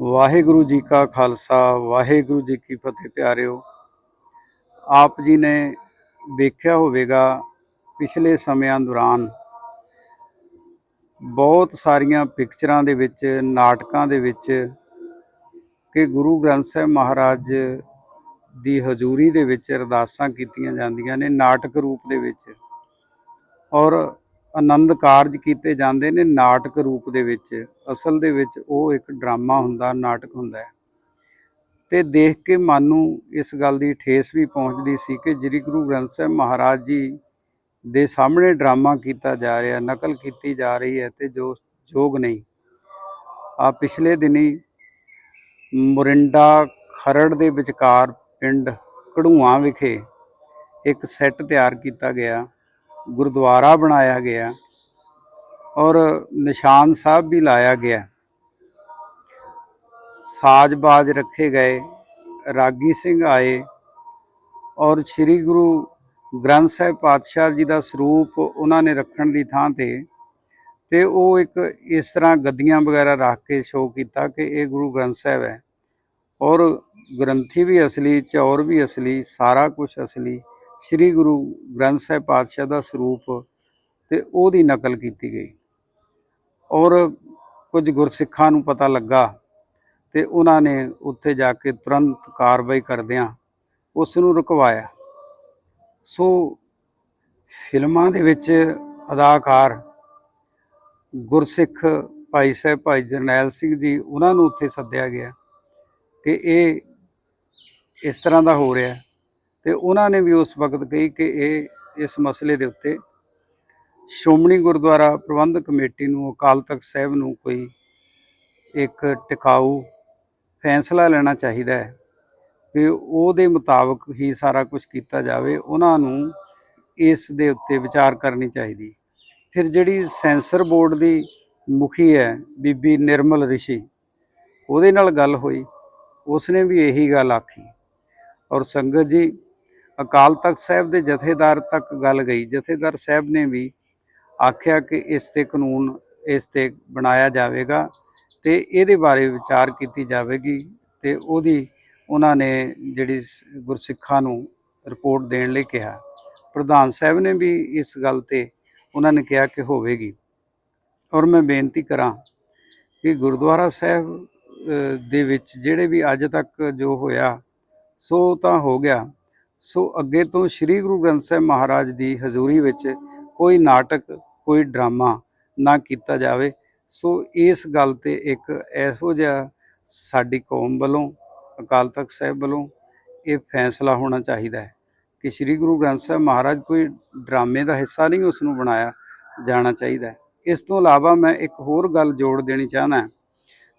ਵਾਹਿਗੁਰੂ ਜੀ ਕਾ ਖਾਲਸਾ, ਵਾਹਿਗੁਰੂ ਜੀ ਕੀ ਫਤਿਹ ਪਿਆਰਿਓ। ਆਪ ਜੀ ਨੇ ਵੇਖਿਆ ਹੋਵੇਗਾ ਪਿਛਲੇ ਸਮਿਆਂ ਦੌਰਾਨ ਬਹੁਤ ਸਾਰੀਆਂ ਪਿਕਚਰਾਂ ਦੇ ਵਿੱਚ, ਨਾਟਕਾਂ ਦੇ ਵਿੱਚ ਕਿ ਗੁਰੂ ਗ੍ਰੰਥ ਸਾਹਿਬ ਮਹਾਰਾਜ ਦੀ ਹਜ਼ੂਰੀ ਦੇ ਵਿੱਚ ਅਰਦਾਸਾਂ ਕੀਤੀਆਂ ਜਾਂਦੀਆਂ ਨੇ, ਨਾਟਕ ਰੂਪ ਦੇ ਵਿੱਚ। ਔਰ ਆਨੰਦ ਕਾਰਜ ਕੀਤੇ ਜਾਂਦੇ ਨੇ ਨਾਟਕ ਰੂਪ ਦੇ ਵਿੱਚ। ਅਸਲ ਦੇ ਵਿੱਚ ਉਹ ਇੱਕ ਡਰਾਮਾ ਹੁੰਦਾ, ਨਾਟਕ ਹੁੰਦਾ ਹੈ। ਤੇ ਦੇਖ ਕੇ ਮਨ ਨੂੰ ਇਸ ਗੱਲ ਦੀ ਠੇਸ ਵੀ ਪਹੁੰਚਦੀ ਸੀ ਕਿ ਜਿਹੜੀ ਗੁਰੂ ਗ੍ਰੰਥ ਸਾਹਿਬ ਮਹਾਰਾਜ ਜੀ ਦੇ ਸਾਹਮਣੇ ਡਰਾਮਾ ਕੀਤਾ ਜਾ ਰਿਹਾ, ਨਕਲ ਕੀਤੀ ਜਾ ਰਹੀ ਹੈ ਤੇ ਜੋ ਯੋਗ ਨਹੀਂ। ਆ ਪਿਛਲੇ ਦਿਨੀ ਮੁਰਿੰਡਾ ਖਰੜ ਦੇ ਵਿਚਕਾਰ ਪਿੰਡ ਕਢੂਆਂ ਵਿਖੇ ਇੱਕ ਸੈੱਟ ਤਿਆਰ ਕੀਤਾ ਗਿਆ। ਗੁਰਦੁਆਰਾ ਬਣਾਇਆ ਗਿਆ ਔਰ ਨਿਸ਼ਾਨ ਸਾਹਿਬ ਵੀ ਲਾਇਆ ਗਿਆ। ਸਾਜ-ਬਾਜ ਰੱਖੇ ਗਏ, ਰਾਗੀ ਸਿੰਘ ਆਏ ਔਰ ਸ੍ਰੀ ਗੁਰੂ ਗ੍ਰੰਥ ਸਾਹਿਬ ਪਾਤਸ਼ਾਹ ਜੀ ਦਾ ਸਰੂਪ ਉਹਨਾਂ ਨੇ ਰੱਖਣ ਦੀ ਥਾਂ ਤੇ ਤੇ ਉਹ ਇੱਕ ਇਸ ਤਰ੍ਹਾਂ ਗੱਦੀਆਂ ਵਗੈਰਾ ਰੱਖ ਕੇ ਸ਼ੋਅ ਕੀਤਾ ਕਿ ਇਹ ਗੁਰੂ ਗ੍ਰੰਥ ਸਾਹਿਬ ਹੈ। ਔਰ ਗ੍ਰੰਥੀ ਵੀ ਅਸਲੀ, ਚੌਰ ਵੀ ਅਸਲੀ, ਸਾਰਾ ਕੁਝ ਅਸਲੀ ਸ੍ਰੀ ਗੁਰੂ ਗ੍ਰੰਥ ਸਾਹਿਬ ਪਾਤਸ਼ਾਹ ਦਾ ਸਰੂਪ ਤੇ ਉਹਦੀ ਨਕਲ ਕੀਤੀ ਗਈ। ਔਰ ਕੁਝ ਗੁਰਸਿੱਖਾਂ ਨੂੰ ਪਤਾ ਲੱਗਾ ਤੇ ਉਹਨਾਂ ਨੇ ਉੱਥੇ ਜਾ ਕੇ ਤੁਰੰਤ ਕਾਰਵਾਈ ਕਰਦਿਆਂ ਉਸ ਨੂੰ ਰੁਕਵਾਇਆ। ਸੋ ਫਿਲਮਾਂ ਦੇ ਵਿੱਚ ਅਦਾਕਾਰ ਗੁਰਸਿੱਖ ਭਾਈ ਸਾਹਿਬ ਭਾਈ ਜਰਨੈਲ ਸਿੰਘ ਜੀ ਉਹਨਾਂ ਨੂੰ ਉੱਥੇ ਸੱਦਿਆ ਗਿਆ ਕਿ ਇਹ ਇਸ ਤਰ੍ਹਾਂ ਦਾ ਹੋ ਰਿਹਾ। ਤੇ ਉਹਨਾਂ ਨੇ ਵੀ ਉਸ ਵਕਤ ਕਹੀ ਕਿ ਇਹ ਇਸ ਮਸਲੇ ਦੇ ਉੱਤੇ ਸ਼੍ਰੋਮਣੀ ਗੁਰਦੁਆਰਾ ਪ੍ਰਬੰਧਕ ਕਮੇਟੀ ਨੂੰ, ਅਕਾਲ ਤਖਤ ਸਾਹਿਬ ਨੂੰ ਕੋਈ ਇੱਕ ਟਿਕਾਊ ਫੈਸਲਾ ਲੈਣਾ ਚਾਹੀਦਾ ਹੈ ਵੀ ਉਹਦੇ ਮੁਤਾਬਕ ਹੀ ਸਾਰਾ ਕੁਝ ਕੀਤਾ ਜਾਵੇ, ਉਹਨਾਂ ਨੂੰ ਇਸ ਦੇ ਉੱਤੇ ਵਿਚਾਰ ਕਰਨੀ ਚਾਹੀਦੀ। ਫਿਰ ਜਿਹੜੀ ਸੈਂਸਰ ਬੋਰਡ ਦੀ ਮੁਖੀ ਹੈ ਬੀਬੀ ਨਿਰਮਲ ਰਿਸ਼ੀ, ਉਹਦੇ ਨਾਲ ਗੱਲ ਹੋਈ, ਉਸਨੇ ਵੀ ਇਹੀ ਗੱਲ ਆਖੀ ਔਰ ਸੰਗਤ ਜੀ ਅਕਾਲ ਤਖਤ ਸਾਹਿਬ ਦੇ ਜਥੇਦਾਰ ਤੱਕ ਗੱਲ ਗਈ। ਜਥੇਦਾਰ ਸਾਹਿਬ ਨੇ ਵੀ ਆਖਿਆ ਕਿ ਇਸ ਤੇ ਕਾਨੂੰਨ ਇਸ ਤੇ ਬਣਾਇਆ ਜਾਵੇਗਾ ਤੇ ਇਹਦੇ ਬਾਰੇ ਵਿਚਾਰ ਕੀਤੀ ਜਾਵੇਗੀ ਤੇ ਉਹਦੀ ਉਹਨਾਂ ਨੇ ਜਿਹੜੀ ਗੁਰਸਿੱਖਾਂ ਨੂੰ ਰਿਪੋਰਟ ਦੇਣ ਲਈ ਕਿਹਾ। ਪ੍ਰਧਾਨ ਸਾਹਿਬ ਨੇ ਵੀ ਇਸ ਗੱਲ ਤੇ ਉਹਨਾਂ ਨੇ ਕਿਹਾ ਕਿ ਹੋਵੇਗੀ। ਔਰ ਮੈਂ ਬੇਨਤੀ ਕਰਾਂ ਕਿ ਗੁਰਦੁਆਰਾ ਸਾਹਿਬ ਦੇ ਵਿੱਚ ਜਿਹੜੇ ਵੀ ਅੱਜ ਤੱਕ ਜੋ ਹੋਇਆ, ਸੋ ਤਾਂ ਹੋ ਗਿਆ। ਸੋ ਅੱਗੇ ਤੋਂ ਸ੍ਰੀ ਗੁਰੂ ਗ੍ਰੰਥ ਸਾਹਿਬ ਮਹਾਰਾਜ ਦੀ ਹਜ਼ੂਰੀ ਵਿੱਚ ਕੋਈ ਨਾਟਕ, ਕੋਈ ਡਰਾਮਾ ਨਾ ਕੀਤਾ ਜਾਵੇ। ਸੋ ਇਸ ਗੱਲ ਤੇ ਇੱਕ ਇਹੋ ਜਿਹਾ ਸਾਡੀ ਕੌਮ ਵੱਲੋਂ, ਅਕਾਲ ਤਖਤ ਸਾਹਿਬ ਵੱਲੋਂ ਇਹ ਫੈਸਲਾ ਹੋਣਾ ਚਾਹੀਦਾ ਹੈ ਕਿ ਸ੍ਰੀ ਗੁਰੂ ਗ੍ਰੰਥ ਸਾਹਿਬ ਮਹਾਰਾਜ ਕੋਈ ਡਰਾਮੇ ਦਾ ਹਿੱਸਾ ਨਹੀਂ ਉਸ ਨੂੰ ਬਣਾਇਆ ਜਾਣਾ ਚਾਹੀਦਾ ਇਸ ਤੋਂ ਇਲਾਵਾ ਮੈਂ ਇੱਕ ਹੋਰ ਗੱਲ ਜੋੜ ਦੇਣੀ ਚਾਹਨਾ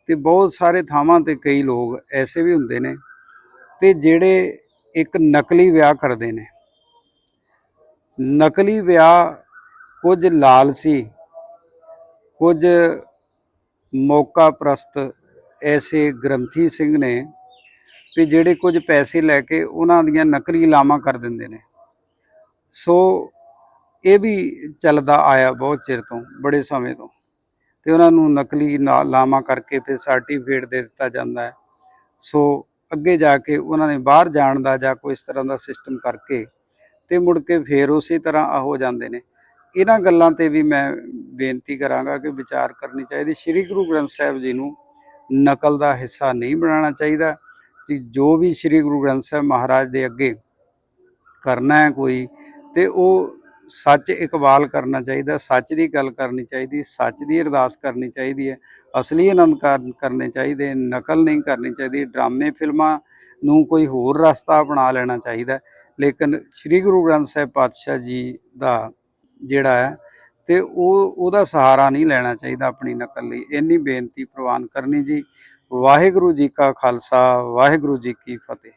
ਤੇ ਬਹੁਤ ਸਾਰੇ ਥਾਵਾਂ ਤੇ ਕਈ ਲੋਕ ਐਸੇ ਵੀ ਹੁੰਦੇ ਨੇ ਤੇ ਜਿਹੜੇ ਇੱਕ ਨਕਲੀ ਵਿਆਹ ਕਰਦੇ ਨੇ। ਨਕਲੀ ਵਿਆਹ ਕੁਝ ਲਾਲਸੀ, ਕੁਝ ਮੌਕਾ ਪ੍ਰਸਤ ਐਸੇ ਗ੍ਰੰਥੀ ਸਿੰਘ ਨੇ ਤੇ ਜਿਹੜੇ ਕੁਝ ਪੈਸੇ ਲੈ ਕੇ ਉਹਨਾਂ ਦੀਆਂ ਨਕਲੀ ਲਾਵਾਂ ਕਰ ਦਿੰਦੇ ਨੇ। ਸੋ ਇਹ ਵੀ ਚੱਲਦਾ ਆਇਆ ਬਹੁਤ ਚਿਰ ਤੋਂ, ਬੜੇ ਸਮੇਂ ਤੋਂ। ਤੇ ਉਹਨਾਂ ਨੂੰ ਨਕਲੀ ਨਾ- ਲਾਵਾਂ ਕਰਕੇ ਫਿਰ ਸਰਟੀਫਿਕੇਟ ਦੇ ਦਿੱਤਾ ਜਾਂਦਾ ਹੈ। ਸੋ ਅੱਗੇ ਜਾ ਕੇ ਉਹਨਾਂ ਨੇ ਬਾਹਰ ਜਾਣ ਦਾ ਜਾਂ ਕੋਈ ਇਸ ਤਰ੍ਹਾਂ ਦਾ ਸਿਸਟਮ ਕਰਕੇ ਤੇ ਮੁੜ ਕੇ ਫੇਰ ਉਸੇ ਤਰ੍ਹਾਂ ਆ ਹੋ ਜਾਂਦੇ ਨੇ। ਇਹਨਾਂ ਗੱਲਾਂ ਤੇ ਵੀ ਮੈਂ ਬੇਨਤੀ ਕਰਾਂਗਾ ਕਿ ਵਿਚਾਰ ਕਰਨੀ ਚਾਹੀਦੀ। ਸ੍ਰੀ ਗੁਰੂ ਗ੍ਰੰਥ ਸਾਹਿਬ ਜੀ ਨੂੰ ਨਕਲ ਦਾ ਹਿੱਸਾ ਨਹੀਂ ਬਣਾਉਣਾ ਚਾਹੀਦਾ। ਕਿ ਜੋ ਵੀ ਸ੍ਰੀ ਗੁਰੂ ਗ੍ਰੰਥ ਸਾਹਿਬ ਮਹਾਰਾਜ ਦੇ ਅੱਗੇ ਕਰਨਾ ਹੈ ਕੋਈ ਤੇ ਉਹ ਸੱਚ ਇਕਬਾਲ ਕਰਨਾ ਚਾਹੀਦਾ, ਸੱਚ ਦੀ ਗੱਲ ਕਰਨੀ ਚਾਹੀਦੀ, ਸੱਚ ਦੀ ਅਰਦਾਸ ਕਰਨੀ ਚਾਹੀਦੀ ਹੈ, ਅਸਲੀ ਆਨੰਦ ਕਾਰਨ ਕਰਨੇ ਚਾਹੀਦੇ, ਨਕਲ ਨਹੀਂ ਕਰਨੀ ਚਾਹੀਦੀ, ਡਰਾਮੇ ਫਿਲਮਾਂ ਨੂੰ ਕੋਈ ਹੋਰ ਰਸਤਾ ਅਪਣਾ ਲੈਣਾ ਚਾਹੀਦਾ ਲੇਕਿਨ ਸ੍ਰੀ ਗੁਰੂ ਗ੍ਰੰਥ ਸਾਹਿਬ ਪਾਤਸ਼ਾਹ ਜੀ ਦਾ ਜਿਹੜਾ ਹੈ ਤੇ ਉਹ, ਉਹਦਾ ਸਹਾਰਾ ਨਹੀਂ ਲੈਣਾ ਚਾਹੀਦਾ ਆਪਣੀ ਨਕਲ ਲਈ। ਇੰਨੀ ਬੇਨਤੀ ਪ੍ਰਵਾਨ ਕਰਨੀ ਜੀ। ਵਾਹਿਗੁਰੂ ਜੀ ਕਾ ਖਾਲਸਾ, ਵਾਹਿਗੁਰੂ ਜੀ ਕੀ ਫਤਿਹ।